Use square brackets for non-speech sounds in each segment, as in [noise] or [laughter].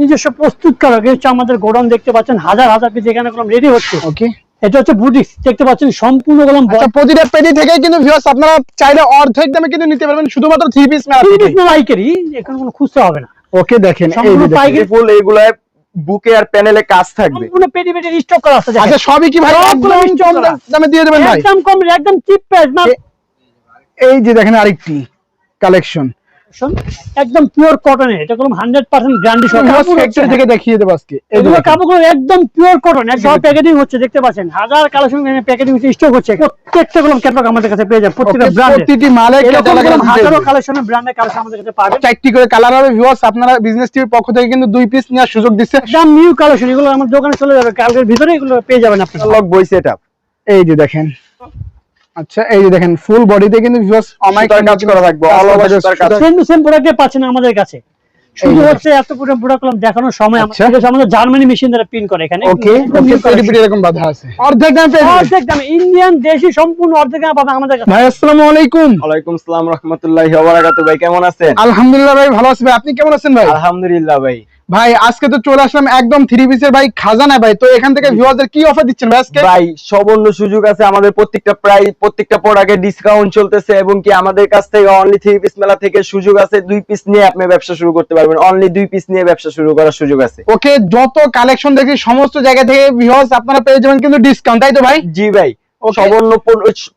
নিজস্ব প্রস্তুতকারক এই হচ্ছে আমাদের গোডাউন দেখতে পাচ্ছেন হাজার হাজার পিস এখানে কলম রেডি হচ্ছে। ওকে এটা হচ্ছে বুটিক্স দেখতে পাচ্ছেন সম্পূর্ণ কলম আচ্ছা প্রতিটা পেটি থেকে কিন্তু ভিউয়ার্স আপনারা চাইলে অর্ধেক দামে কিন্তু নিতে পারবেন শুধুমাত্র থ্রি পিস মেলা থেকে পাইকারি এখানে কোনো খুঁজতে হবে না। ওকে দেখেন এই যে পাইকারি। ফুল এইগুলায় বুকে আর প্যানেলে কাজ থাকবে। সম্পূর্ণ পেটি পেটি স্টক করা আছে আচ্ছা সবই কি ভাই সবগুলো একদম কম করা। দামে দিয়ে দেবেন ভাই। একদম কম একদম চিপ প্রাইস না এই যে দেখেন আরেকটি কালেকশন একদম পিওর এটা কলম 100% গ্যারান্টি ফ্যাক্টরি থেকে দেখিয়ে দেবো আজকে। এগুলো কাপড়গুলো একদম পিওর কটন একদম প্যাকেটিং হচ্ছে দেখতে পাচ্ছেন। হাজার কালেকশন হচ্ছে স্টক হচ্ছে। প্রত্যেকটা কলম ক্যাটালগ আমাদের কাছে পেয়ে যাবেন প্রত্যেকটা ব্র্যান্ড প্রতিটি মালে হাজারো কালেকশনের ব্র্যান্ডের কালেকশন আমাদের কাছে পাবেন। চারটি করে কালার হবে ভিউয়ার্স আপনারা বিজনেস টিভির পক্ষ থেকে কিন্তু দুই পিস নেওয়ার সুযোগ দিচ্ছে। একদম নিউ কালেকশন এগুলো আমার দোকানে চলে যাবে কালকের ভিতরে এগুলো পেয়ে যাবেন আপনারা। লক বই সেট আপ এই যে দেখেন। আচ্ছা এই যে দেখেন ফুল বডিতে কিন্তু ভিউয়ার্স অমাইক কাজ করা থাকবে অল ওভার সুতার কাজ। সেম সেম প্রোডাক্টে পাচ্ছেন আমাদের কাছে। শুধু হচ্ছে এত পুরো প্রোডাক্ট দেখানোর সময় আচ্ছা। আমাদের জার্মানি মেশিন দ্বারা প্রিন্ট করে এখানে। ওকে এরকম বাধা আছে। অর্ধেক দামে অর্ধেক দামে ইন্ডিয়ান দেশি সম্পূর্ণ অর্ধেক দামে পাবেন আমাদের কাছে। ভাই আসসালামু আলাইকুম। ওয়ালাইকুম আসসালাম রাহমাতুল্লাহি ওয়া বারাকাতুহু। ভাই কেমন আছেন? আলহামদুলিল্লাহ ভাই ভালো আছি। ভাই আপনি কেমন আছেন ভাই? আলহামদুলিল্লাহ ভাই। ভাই আজকে তো চলে আসলাম একদম থ্রি পিসের ভাই খাজানা ভাই। তো এখান থেকে ভিউয়ারদের কি অফার দিচ্ছেন ভাই আজকে? ভাই সবর্ণ সুযোগ আছে। আমাদের প্রত্যেকটা প্রায় প্রত্যেকটা প্রোডাক্টে ডিসকাউন্ট চলতেছে এবং কি আমাদের কাছ থেকে অনলি থ্রি পিস মেলা থেকে সুযোগ আছে। দুই পিস নিয়ে আপনি ব্যবসা শুরু করতে পারবেন। অনলি দুই পিস নিয়ে ব্যবসা শুরু করার সুযোগ আছে। ওকে যত কালেকশন দেখি সমস্ত জায়গা থেকে ভিউয়ার্স আপনারা পেয়ে যাবেন কিন্তু ডিসকাউন্ট তাই তো ভাই? জি ভাই. সবর্ণ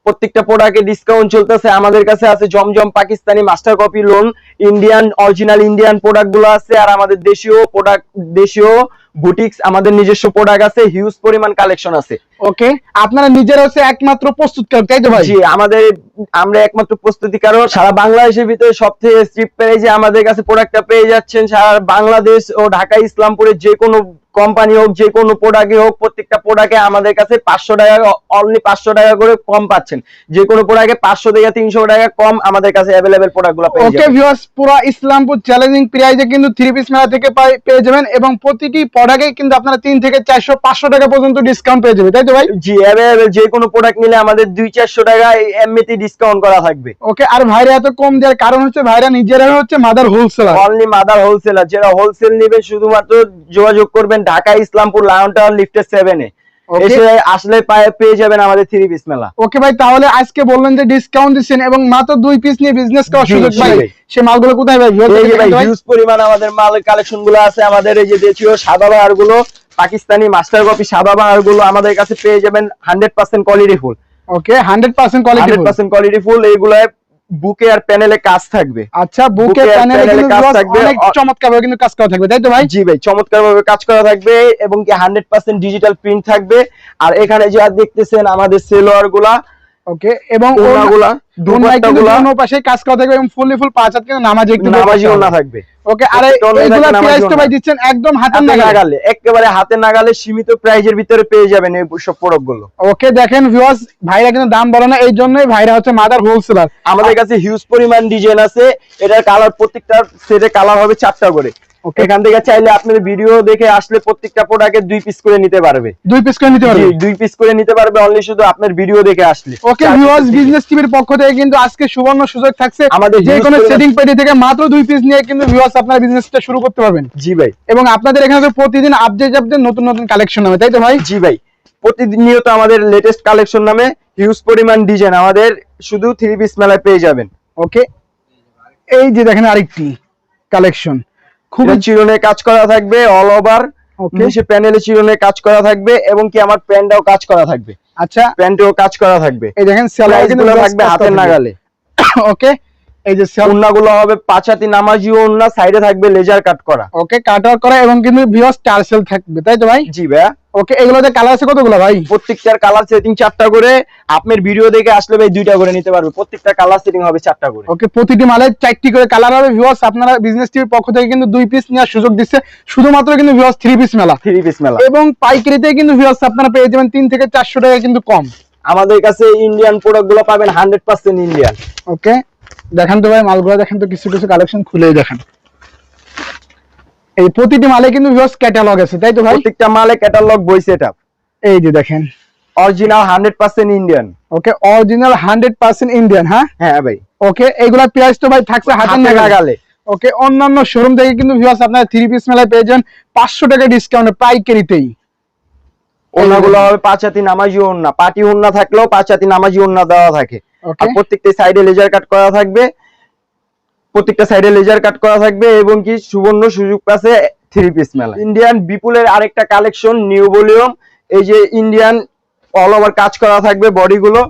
প্রত্যেকটা প্রোডাক্টে ডিসকাউন্ট চলতেছে। আমাদের কাছে আছে Zamzam Pakistani master copy lawn Indian original Indian প্রোডাক্টগুলো আছে আর আমাদের দেশীয় প্রোডাক্ট দেশীয় বুটিক্স আমাদের নিজস্ব প্রোডাক্ট আছে হিউজ পরিমাণ কালেকশন আছে। ওকে আপনারা নিজেরা হচ্ছে একমাত্র প্রস্তুতকারক তাই তো ভাই? জি আমাদের আমরা একমাত্র প্রস্তুতি কারণ সারা বাংলাদেশের ভিতরে সব থেকে চিপ প্রাইজে আমাদের কাছে প্রোডাক্টটা পেয়ে যাচ্ছেন। সারা বাংলাদেশ ও ঢাকা ইসলামপুরে যে কোনো কোম্পানি হোক যে কোনো প্রোডাক্টে হোক প্রত্যেকটা প্রোডাক্টে আমাদের কাছে পাঁচশো টাকা অনলি পাঁচশো টাকা করে কম পাচ্ছেন। যে কোনো প্রোডাক্টে পাঁচশো থেকে তিনশো টাকা কম আমাদের কাছে অ্যাভেলেবেল প্রোডাক্টগুলো পেয়ে ওকে ভিউয়ার্স পুরো ইসলামপুর চ্যালেঞ্জিং প্রাইজে কিন্তু থ্রি পিস মেলা থেকে পেয়ে যাবেন এবং প্রতিটি প্রোডাক্টে কিন্তু আপনারা তিন থেকে চারশো পাঁচশো টাকা পর্যন্ত ডিসকাউন্ট পেয়ে যাবেন তাই তো ভাই? জি অ্যাভেলেবেল যে কোনো প্রোডাক্ট নিলে আমাদের দুই চারশো টাকা এমনিতে ডিসকাউন্ট করা থাকবে। ওকে আর ভাইরা এত কম দেওয়ার কারণ হচ্ছে ভাইরা নিজেরা হচ্ছে mother wholesaler only mother wholesaler যারা হোলসেল নিবে শুধুমাত্র যোগাযোগ করবেন ঢাকা ইসলামপুর লায়ন টাওয়ার লিফটের সেভেনে এসে আসলে পেয়ে যাবেন আমাদের থ্রি পিস মেলা। ওকে ভাই তাহলে আজকে বললেন যে ডিসকাউন্ট দিচ্ছেন এবং মাত্র দুই পিস নিয়ে বিজনেস করার সুযোগ পাই। সে মালগুলো কোথায় ভাই? Viewers এই যে দেখে ভাই দেখাতে ভাই? হিউজ পরিমাণ আমাদের মাল কালেকশনগুলো আছে। আমাদের এই যে দেশীয় সাদা বাহারগুলো পাকিস্তানি মাস্টার কপি সাদা বাহারগুলো আমাদের কাছে পেয়ে যাবেন hundred percent quality full okay hundred percent quality hundred percent quality full এইগুলো বুকে আর প্যানেলে কাজ থাকবে। আচ্ছা বুকে প্যানেলে কিন্তু কাজ থাকবে। অনেক চমৎকার ভাবে কিন্তু কাজ করা থাকবে তাই তো ভাই? জি ভাই চমৎকার ভাবে কাজ করা থাকবে এবং কি হান্ড্রেড পার্সেন্ট ডিজিটাল প্রিন্ট থাকবে। আর এখানে যা দেখতেছেন আমাদের সেলোয়ারগুলা ওকে এবং ওড়নাগুলা দুপাট্টা দুপাট্টাগুলা গুলো। পাশে কাজ করা থাকবে এবং ফুললি ফুল পাঁচ হাত কিন্তু নামাজ একটু না থাকবে। ওকে আর এইগুলা প্রাইস তো ভাই দিচ্ছেন একদম হাতে নাগালে। একেবারে হাতে নাগালে সীমিত প্রাইজের ভিতরে পেয়ে যাবেন এই সব প্রোডাক্টগুলো ওকে দেখেন ভিউয়ার্স ভাইরা কিন্তু দাম বলে না এই জন্যই ভাইরা হচ্ছে মাদার হোলসেলার আমাদের কাছে হিউজ পরিমাণ ডিজাইন আছে এটার কালার প্রত্যেকটা সেটে কালার হবে চারটা করে. এখান থেকে চাইলে আপনার ভিডিও দেখে আসলে প্রত্যেকটা প্রোডাক্টের দুই পিস করে নিতে পারবে। দুই পিস করে নিতে পারবে? দুই পিস করে নিতে পারবে অনলি শুধু আপনার ভিডিও দেখে আসলে। ওকে ভিউয়ার্স বিজনেস টিভির পক্ষ থেকে কিন্তু আজকে সুবর্ণ সুযোগ থাকছে। আমাদের যে কোনো সেটিং পেটি থেকে মাত্র দুই পিস নিয়ে কিন্তু ভিউয়ার্স আপনার বিজনেসটা শুরু করতে পারবেন। জি ভাই। এবং আপনাদের এখানে তো প্রতিদিন আপডেট আপডেট নতুন নতুন কালেকশন হবে তাই তো ভাই? জি ভাই। প্রতিনিয়ত আমাদের লেটেস্ট কালেকশন নামে হিউজ পরিমাণ ডিজাইন আমাদের শুধু থ্রি পিস মেলায় পেয়ে যাবেন। ওকে এই যে দেখেন আরেকটি কালেকশন খুবই চিরনে কাজ করা থাকবে অল ওভার সে নিচে প্যানেলে চিরনে কাজ করা থাকবে এবং কি আমার প্যান্টটাও কাজ করা থাকবে। আচ্ছা। প্যান্টেও কাজ করা থাকবে। এই দেখেন সেলাই থাকবে হাতের নাগালে। ওকে [coughs] এই যে সেল হবে পাঁচাতি নামাজি ওন্না সাইডে থাকবে লেজার কাট করা। ওকে কাট করা এবং কিন্তু ভিউয়ার্স টার্সেল থাকবে তাই তো ভাই? জি ভাইয়া। ওকে এগুলোতে কালার আছে কতগুলো ভাই? প্রত্যেকটার কালার সেটিং চারটা করে আপনার ভিডিও দেখে আসলে ভাই দুইটা করে নিতে পারবে। প্রত্যেকটা কালার সেটিং হবে চারটা করে। ওকে প্রতিটি মালে চারটি করে কালার হবে। ভিউয়ার্স আপনারা বিজনেস টিভির পক্ষ থেকে কিন্তু দুই পিস নেওয়ার সুযোগ দিচ্ছে। শুধুমাত্র কিন্তু ভিউয়ার্স থ্রি পিস মেলা। থ্রি পিস মেলা। এবং পাইকারিতে কিন্তু ভিউয়ার্স আপনারা পেয়ে যাবেন তিন থেকে চারশো টাকা কিন্তু কম। আমাদের কাছে ইন্ডিয়ান প্রোডাক্টগুলো পাবেন হান্ড্রেড পার্সেন্ট ইন্ডিয়ান ওকে দেখেন তো ভাই মালগুলো দেখেন তো কিছু কিছু কালেকশন খুলেই দেখেন। এই প্রতিটি মালে কিন্তু ভিউয়ার্স ক্যাটালগ আছে তাই তো ভাই? প্রত্যেকটা মালে ক্যাটালগ বই সেট আপ এই যে দেখেন। Original hundred percent Indian okay original hundred percent Indian হ্যাঁ? হ্যাঁ ভাই। ওকে এইগুলা প্রাইস তো ভাই থাকছে হাতে নাগালে। নাগালে। ওকে অন্যান্য শোরুম থেকে কিন্তু ভিউয়ার্স আপনারা থ্রি পিস মেলায় পেয়ে যান পাঁচশো টাকা ডিসকাউন্ট পাইকারিতেই। ওনাগুলো হবে পাঁচ হাতি নামাজি ওন্না পাটি ওন্না থাকলেও পাঁচ হাতি নামাজি ওন্না দেওয়া থাকে। আর প্রত্যেকটা সাইডে লেজার কাট করা থাকবে। প্রত্যেকটা সাইডে লেজার কাট করা থাকবে এবং কি সুবর্ণ সুযোগ পাশে থ্রি পিস মেলা ইন্ডিয়ান বিপুলের আরেকটা কালেকশন নিউ ভলিউম এই যে ইন্ডিয়ান অল ওভার কাজ করা থাকবে বডিগুলো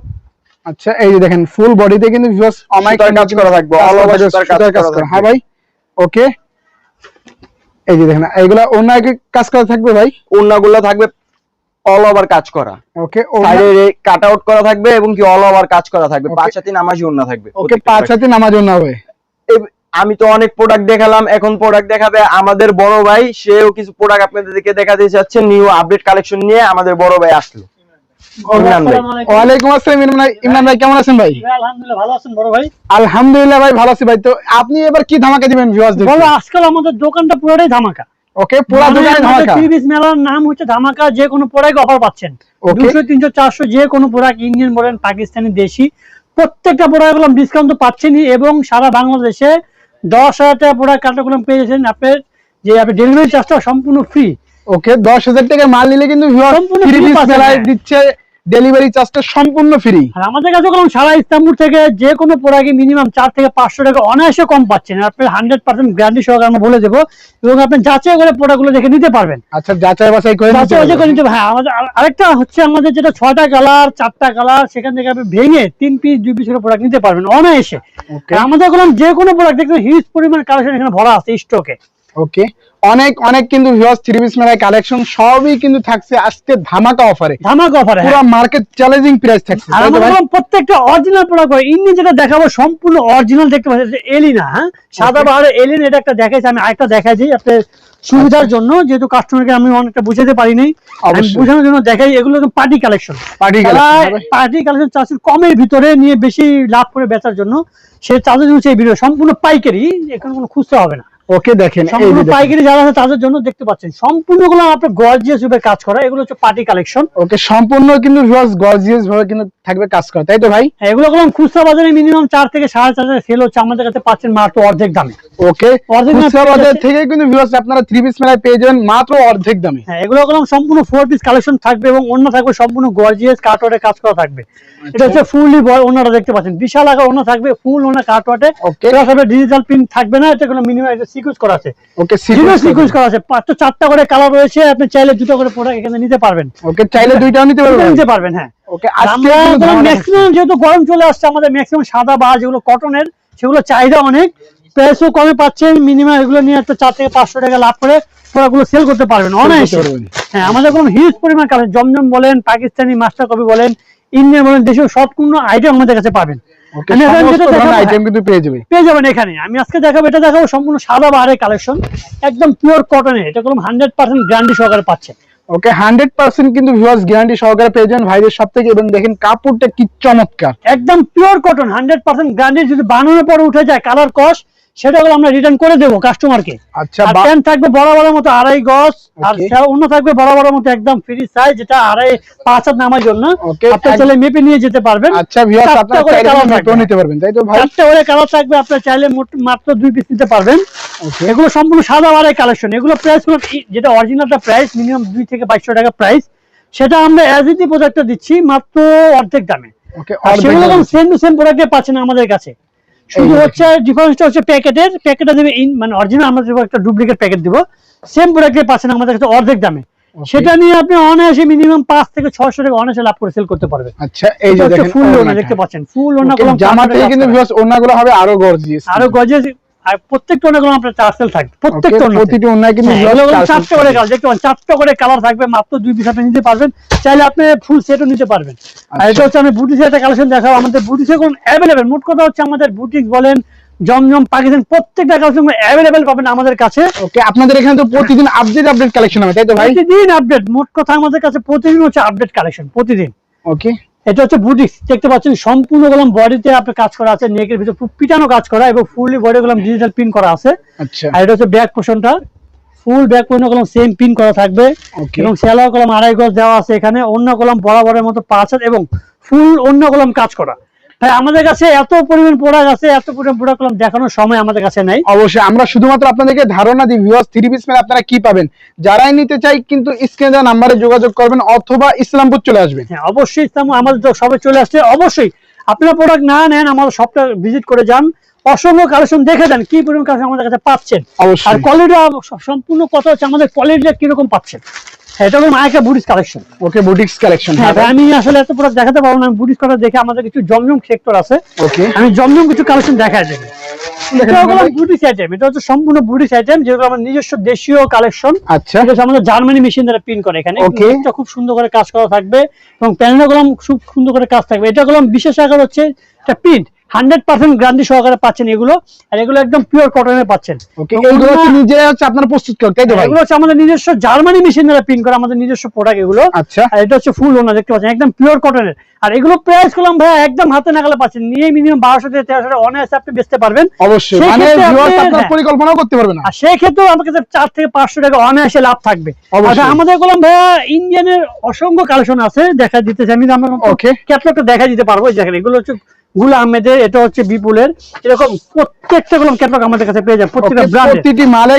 আচ্ছা এই যে দেখেন ফুল বডিতে কিন্তু ভিউয়ার্স অমাইক কাজ করা থাকবে, all over সুতার কাজ করা থাকবে। হ্যাঁ ভাই? ওকে এই যে দেখেন এইগুলা অন্য কাজ করা থাকবে ভাই? ওন্নাগুলো থাকবে অল ওভার কাজ করা। ওকে সাইডে কাট আউট করা থাকবে এবং কি অল ওভার কাজ করা থাকবে. পাঁচ হাতি নামাজি ওন্না থাকবে। ওকে পাঁচ হাতে নামার জন্য হবে। আমি তো অনেক প্রোডাক্ট দেখালাম এখন প্রোডাক্ট দেখাবে আমাদের বড় ভাই সেও কিছু প্রোডাক্ট আপনাদেরকে দেখাতে চাচ্ছে নিউ আপডেট কালেকশন নিয়ে আমাদের বড় ভাই আসলো। ইমরান ভাই। আসসালামু আলাইকুম। ওয়ালাইকুম আসসালাম ইমরান ভাই। ইমরান কেমন আছেন ভাই? ভাই, আলহামদুলিল্লাহ ভালো আছেন বড় ভাই। ভালো আছি ভাই। তো আপনি এবার কি ধামাকা দিবেন আজকাল আমাদের দোকানটা পুরোটাই ধামাকা। ওকে পুরো দোকানে ধামাকা মেলার নাম হচ্ছে ধামাকা যে কোনো প্রোডাক্ট অফার পাচ্ছেন Okay. দুশো তিনশো চারশো যে কোনো প্রোডাক্ট ইন্ডিয়ান বলেন পাকিস্তানি দেশি প্রত্যেকটা প্রোডাক্টগুলো ডিসকাউন্ট তো পাচ্ছেনই এবং সারা বাংলাদেশে দশ হাজার টাকা প্রোডাক্ট কাটাগুলো পেয়েছেন আপনার যে আপনি ডেলিভারি চার্জটা সম্পূর্ণ ফ্রি ওকে দশ হাজার টাকা মাল নিলে কিন্তু সম্পূর্ণ ফ্রি হ্যাঁ। দিচ্ছে ডেলিভারি চার্জটা সম্পূর্ণ ফ্রি। আর আমাদের কাছে কোনো সারা ইস্তাম্বুল থেকে যে কোনো প্রোডাক্টে মিনিমাম চার থেকে পাঁচশো টাকা অনায়াসে কম পাচ্ছেন। আপনি হান্ড্রেড পার্সেন্ট গ্যারান্টি সহকারে আমরা বলে দেবো এবং আপনি যাচাই করে প্রোডাক্টগুলো দেখে নিতে পারবেন। আচ্ছা যাচাই বাছাই করে নিতে যাচাই বাছাই করে। নিতে হ্যাঁ আমাদের আরেকটা হচ্ছে আমাদের যেটা ছয়টা কালার চারটা কালার সেখান থেকে আপনি ভেঙে তিন পিস দুই পিস করে প্রোডাক্ট নিতে পারবেন অনায়াসে. আমাদের কোনো যে কোনো প্রোডাক্ট দেখবেন হিউজ পরিমাণ কালেকশন এখানে ভরা আছে স্টকে ওকে অনেক অনেক কিন্তু ভিউয়ার্স থ্রি পিস মেলায় কালেকশন সবই কিন্তু থাকছে আজকে ধামাকা অফারে ধামাকা অফারে পুরো মার্কেট চ্যালেঞ্জিং প্রাইস থাকছে আর তো প্রত্যেকটা অরিজিনাল প্রোডাক্ট ইন্ডিয়ান যেটা দেখাবো সম্পূর্ণ অরিজিনাল দেখতে পাচ্ছেন এলিনা হ্যাঁ? সাদা বাহারে এলিন এটা একটা দেখাইছি আমি আরেকটা দেখাইছি আপনার সুবিধার জন্য যেহেতু কাস্টমারকে আমি অনেকটা বুঝাতে পারি নাই। বোঝানোর জন্য দেখাই এগুলো party collection collection party collection চাষের কমের ভিতরে নিয়ে বেশি লাভ করে বেচার জন্য সে চাষের জন্য সেই ভিডিও সম্পূর্ণ পাইকারি এখানে কোনো খুঁজতে হবে না। ওকে দেখেন সম্পূর্ণ পাইকারি যারা আছে তাদের জন্য দেখতে পাচ্ছেন। আপনার গর্জিয়াস কাজ করা। এগুলো হচ্ছে পার্টি কালেকশন ওকে সম্পূর্ণ কিন্তু গর্জিয়াস ভাবে কিন্তু থাকবে কাজ করা। তাই তো ভাই? এগুলো করলাম খুচরা বাজারে মিনিমাম থেকে সাড়ে চার হাজার সেল হচ্ছে। আমাদের কাছে পাচ্ছেন মাত্র অর্ধেক দামে। ওকে Original খুচরা বাজার থেকে কিন্তু ভিউয়ার্স আপনারা থ্রি পিস মেলায় পেয়ে যাবেন মাত্র অর্ধেক দামে। হ্যাঁ এগুলো সম্পূর্ণ ফোর পিস কালেকশন থাকবে এবং অন্য থাকবে সম্পূর্ণ গর্জিয়াস কাটওয়ার্ডে কাজ করা থাকবে। এটা হচ্ছে ফুললি অন্যটা দেখতে পাচ্ছেন। বিশাল আকার অন্য থাকবে ফুল অন্য কাটওয়ার্ডে ডিজিটাল প্রিন্ট থাকবে না এটা কোনো মিনিমাম সিকুয়েন্স করা আছে। ওকে সিকুয়েন্স করা আছে। পাঁচটা চারটা করে কালার রয়েছে আপনি চাইলে দুটো করে প্রোডাক্ট এখানে নিতে পারবেন। ওকে চাইলে দুইটাও নিতে পারবেন? নিতে পারবেন হ্যাঁ। ওকে আমরা। ম্যাক্সিমাম যেহেতু গরম চলে আসছে আমাদের ম্যাক্সিমাম সাদা বা যেগুলো কটনের সেগুলো চাহিদা অনেক। প্রাইসও কমে পাচ্ছেন মিনিমাম এগুলো নিয়ে একটা চার থেকে পাঁচশো টাকা লাভ করে প্রোডাক্টগুলো সেল করতে পারবেন অনায়াসে। হ্যাঁ আমাদের কোনো হিউজ পরিমাণ জমজম বলেন পাকিস্তানি মাস্টার কপি বলেন ইন্ডিয়ান বলেন দেশীয় সব কোনো আইটেম আমাদের কাছে পাবেন। ওকে আমি এখন সমস্ত যেটা ধরনের দেখাবো, আইটেম কিন্তু পেয়ে যাবে। পেয়ে যাবেন এখানে। আমি আজকে দেখাবো এটা দেখাবো সম্পূর্ণ সাদা বাহারের কালেকশন একদম পিওর কটনের এটা কোনো হান্ড্রেড পার্সেন্ট গ্যারান্টি সহকারে পাচ্ছেন ওকে হান্ড্রেড পার্সেন্ট কিন্তু ভিউয়ার্স গ্যারান্টি সহকারে পেয়ে ভাইদের সব থেকে এবং দেখেন কাপড়টা কি চমৎকার। একদম pure cotton hundred percent guarantee যদি বানানোর পরে উঠে যায় কালার কস সেটা হলো আমরা রিটার্ন করে দেবো কাস্টমারকে আচ্ছা প্যান্ট থাকবে বরাবরের মতো আড়াই গজ আর অন্য থাকবে বরাবরের মতো একদম ফ্রি সাইজ যেটা আড়াই পাঁচ হাত নামার জন্য। মেপে নিয়ে যেতে পারবেন। আচ্ছা ভিউয়ার্স আপনারা করে চাইলে colour কিন্তু থাকবে। মেপেও নিতে পারবেন তাই তো ভাই? চারটে করে কালার থাকবে আপনার চাইলে মোট- মাত্র দুই পিস নিতে পারবেন। এগুলো সম্পূর্ণ সাদা বাড়াই কালেকশন এগুলো প্রাইস যেটা অরিজিনালটা প্রাইস মিনিমাম দুই থেকে বাইশশো টাকা প্রাইস সেটা আমরা অ্যাজ ইটি প্রোডাক্টটা দিচ্ছি মাত্র অর্ধেক দামে। ওকে সেগুলো সেম টু সেম প্রোডাক্টে পাচ্ছেন আমাদের কাছে। শুধু হচ্ছে ডিফারেন্সটা হচ্ছে প্যাকেটের প্যাকেটটা দেবে ইন মানে অরিজিনাল আমরা দেবো একটা ডুপ্লিকেট প্যাকেট দিব। সেম প্রোডাক্টে পাচ্ছেন আমাদের কাছে অর্ধেক দামে। সেটা নিয়ে আপনি অনায়াসে মিনিমাম পাঁচ থেকে ছশো টাকা অনায়াসে লাভ করে সেল করতে পারবেন। আচ্ছা এই যে ফুল ওনা দেখতে পাচ্ছেন। ফুল ওনা কিন্তু ওনাগুলো হবে আরও গর্জিয়াস আরও গজে আর প্রত্যেকটা ওনাগুলো আপনার থাকবে প্রত্যেকটা প্রতিটি কিন্তু হ্যাঁ, চারটে করে কালার দেখতে পাচ্ছেন চারটে করে কালার থাকবে মাত্র দুই পিস আপনি নিতে পারবেন। চাইলে আপনি ফুল সেটও নিতে পারবেন। আর এটা হচ্ছে আমি বুটিক্সের একটা কালেকশন দেখাবো আমাদের বুটিক্সের কোন অ্যাভেলেবেল মোট কথা হচ্ছে আমাদের বুটিক্স বলেন জমজম পাকিস্তান প্রত্যেকটা কালেকশন অ্যাভেলেবেল পাবেন আমাদের কাছে। ওকে আপনাদের এখানে তো প্রতিদিন আপডেট আপডেট কালেকশন হবে তাই তো ভাই? প্রতিদিন আপডেট মোট কথা আমাদের কাছে প্রতিদিন হচ্ছে আপডেট কালেকশন প্রতিদিন। ওকে এটা হচ্ছে বুটিক্স দেখতে পাচ্ছেন সম্পূর্ণ গলাম বডিতে আপনার কাজ করা আছে নেকের ভিতরে পিটানো কাজ করা এবং ফুললি বডি গলাম ডিজিটাল প্রিন্ট করা আছে। আচ্ছা। আর এটা হচ্ছে ব্যাক পোর্শনটা ফুল ব্যাক পোর্শন কলম সেম পিন করা থাকবে. এবং সেলার কলম আড়াই গজ দেওয়া আছে এখানে অন্য কলম বরাবরের মতো পাঁচ এবং ফুল অন্য কলম কাজ করা। ভাই আমাদের কাছে এত পরিমাণ প্রোডাক্ট আছে এত পরিমাণ প্রোডাক্ট দেখানোর সময় আমাদের কাছে নাই। অবশ্যই আমরা শুধুমাত্র আপনাদেরকে ধারণা দিই ভিউয়ার্স থ্রি পিস মেলা আপনারা কি পাবেন? যারাই নিতে চাই কিন্তু স্ক্রিনে দেওয়া নাম্বারে যোগাযোগ করবেন অথবা ইসলামপুর চলে আসবেন। হ্যাঁ অবশ্যই ইসলাম আমাদের তো সবাই চলে আসছে। অবশ্যই আপনারা প্রোডাক্ট না নেন আমাদের সবটা ভিজিট করে যান। অসংখ্য কালেকশন দেখে দেন কি পরিমাণ কালেকশন আমাদের কাছে পাচ্ছেন। আর কোয়ালিটি সম্পূর্ণ কথা হচ্ছে আমাদের কোয়ালিটিটা কীরকম পাচ্ছেন। এটা হলো মায়াকা boutiques collection okay boutiques collection হ্যাঁ আমি আসলে এত প্রোডাক্ট দেখাতে পারব না কথা দেখে আমাদের কিছু জমজম সেক্টর আছে। ওকে। আমি জমজম কিছু কালেকশন আইটেম এটা হচ্ছে সম্পূর্ণ আইটেম যেগুলো আমার নিজস্ব দেশীয় কালেকশন আচ্ছা। এটা আমাদের জার্মানি মেশিন দ্বারা প্রিন্ট করে এখানে। এটা খুব সুন্দর করে কাজ করা থাকবে এবং প্যানেল কলম খুব সুন্দর করে কাজ থাকবে। এটা কলম বিশেষ আকার হচ্ছে এটা প্রিন্ট হান্ড্রেড পার্সেন্ট গ্যারান্টি সহকারে পাচ্ছেন এগুলো আর এগুলো একদম পিওর কটনের পাচ্ছেন। ওকে এইগুলো হচ্ছে হচ্ছে আপনারা প্রস্তুত তাই তো এগুলো হচ্ছে আমাদের নিজস্ব জার্মানি মেশিন দ্বারা প্রিন্ট করা আমাদের নিজস্ব প্রোডাক্ট এগুলো। আচ্ছা। আর এটা হচ্ছে ফুল ওনা দেখতে পাচ্ছেন একদম পিওর কটনের আর এগুলো প্রাইস করলাম ভাই একদম হাতে নাগালে পাচ্ছেন নিয়ে মিনিমাম বারোশো থেকে তেরোশো টাকা অনায়াসে আপনি বেচতে পারবেন। অবশ্যই মানে ক্ষেত্রে আপনারা হ্যাঁ। পরিকল্পনাও করতে পারবেন আর সেই ক্ষেত্রেও আমার কাছে চার থেকে পাঁচশো টাকা অনায়াসে লাভ থাকবে। আচ্ছা আমাদের বললাম ভাইয়া ইন্ডিয়ানের অসংখ্য কালেকশন আছে দেখা দিতেছে আমি আমার Okay. ক্যাটলগটা দেখা দিতে পারব দেখেন এগুলো হচ্ছে গুলা আহমেদের এটা হচ্ছে বিপুলের। এরকম প্রত্যেকটা কলম ক্যাটলগ আমাদের কাছে পেয়ে যাবে প্রত্যেকটা ব্র্যান্ড প্রতিটি মালে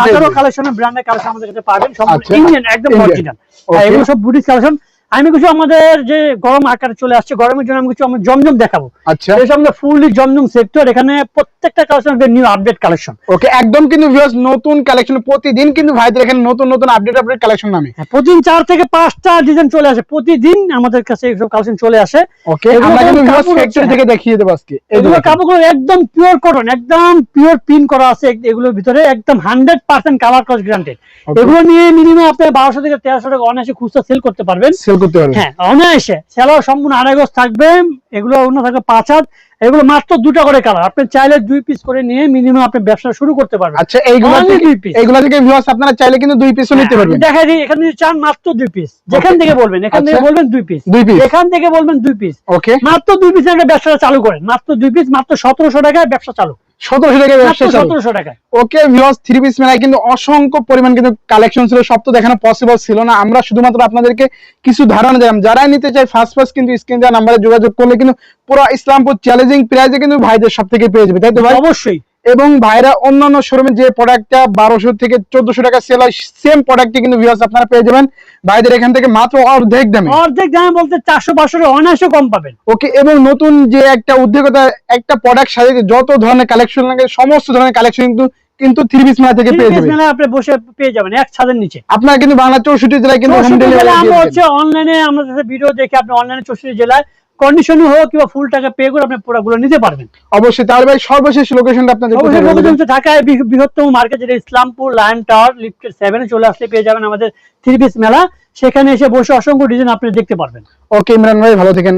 হাজারো কালেকশনের ব্র্যান্ডের কালেকশন আমাদের কাছে পাবেন সম্পূর্ণ আচ্ছা। ইন্ডিয়ান একদম অরিজিনাল এগুলো সব বুটিক কালেকশন আমি কিছু আমাদের যে গরম আকারে চলে আসছে গরমের জন্য আমি কিছু আমার জমজম দেখাবো। আচ্ছা। এই আমাদের ফুললি জমজম সেক্টর এখানে প্রত্যেকটা collection new update collection okay একদম কিন্তু ভিউয়ার্স নতুন কালেকশন প্রতিদিন কিন্তু ভাইদের এখানে নতুন নতুন আপডেট আপডেট কালেকশন নামে। হ্যাঁ, প্রতিদিন চার থেকে পাঁচটা ডিজাইন চলে আসে। প্রতিদিন আমাদের কাছে এইসব কালেকশন চলে আসে। ওকে আমরা কিন্তু ভিউয়ার্স ফ্যাক্টরি থেকে দেখিয়ে দেবো আজকে। এগুলো কাপড়গুলো একদম পিওর কটন একদম পিওর পিন করা আছে এগুলোর ভিতরে একদম হান্ড্রেড পার্সেন্ট কালার কস গ্রান্টেড এগুলো নিয়ে মিনিমাম আপনি বারোশো থেকে তেরোশো টাকা অনায়াসে খুচরা সেল করতে পারবেন। সেল করতে পারবেন হ্যাঁ অনায়াসে। সেলার সম্পূর্ণ আড়াই গজ থাকবে এগুলো অন্য থাকবে পাঁচ হাত। এগুলো মাত্র দুটা করে কালার আপনি চাইলে দুই পিস করে নিয়ে মিনিমাম আপনি ব্যবসা শুরু করতে পারবেন। আচ্ছা এইগুলো দুই piece। এইগুলো থেকে ভিউয়ার্স আপনারা চাইলে কিন্তু দুই পিসও নিতে হ্যাঁ, পারবেন। দেখাই দিই এখানে যদি চান মাত্র দুই পিস যেখান থেকে বলবেন এখান থেকে আচ্ছা। বলবেন দুই পিস দুই পিস এখান থেকে বলবেন দুই পিস ওকে মাত্র দুই পিস একটা ব্যবসাটা চালু করেন। মাত্র দুই পিস মাত্র সতেরোশো টাকায় ব্যবসা চালু। সতেরোশো টাকা ব্যবসা চালু। সতেরোশো ওকে ভিউয়ার্স থ্রি পিস মেলায় কিন্তু অসংখ্য পরিমাণ কিন্তু কালেকশন ছিল সব তো দেখানো পসিবল ছিল না। আমরা শুধুমাত্র আপনাদেরকে কিছু ধারণা দিলাম। যারাই নিতে চাই ফার্স্ট ফার্স্ট কিন্তু স্ক্রিন দেওয়া নাম্বারে যোগাযোগ করলে কিন্তু পুরো ইসলামপুর চ্যালেঞ্জিং প্রাইজে কিন্তু ভাইদের সব থেকে পেয়ে যাবে তাই তো ভাই? অবশ্যই। এবং ভাইরা অন্যান্য শোরুমে যে প্রোডাক্টটা বারোশো থেকে চোদ্দশো টাকা সেল হয় সেম প্রোডাক্টটি কিন্তু ভিউয়ার্স আপনারা পেয়ে যাবেন। ভাইদের এখান থেকে মাত্র অর্ধেক দামে। অর্ধেক দামে বলতে চারশো পাঁচশো অনায়াসে কম পাবেন। ওকে এবং নতুন যে একটা উদ্যোগতা একটা প্রোডাক্ট সাজিয়ে যত ধরনের কালেকশন লাগে সমস্ত ধরনের কালেকশন কিন্তু কিন্তু থ্রি পিস মেলা থেকে পেয়ে যাবেন। আপনি বসে পেয়ে যাবেন এক ছাদের নিচে। আপনারা কিন্তু বাংলা চৌষট্টি জেলায় কিন্তু হোম জেলায় আমরা হচ্ছে অনলাইনে আমাদের ভিডিও দেখে আপনি অনলাইনে চৌষট্টি জেলায় কন্ডিশন হোক কিংবা ফুল টাকা পে করে আপনি প্রোডাক্টগুলো নিতে পারবেন। অবশ্যই তার ভাই সর্বশেষ লোকেশনটা আপনাদের অবশ্যই লোকেশন ঢাকায় বৃহত্তম মার্কেট যেটা ইসলামপুর লায়ন টাওয়ার লিফটের সেভেনে চলে আসলে পেয়ে যাবেন আমাদের থ্রি পিস মেলা। সেখানে এসে বসে অসংখ্য ডিজাইন আপনি দেখতে পারবেন। ওকে ইমরান ভাই ভালো থাকেন।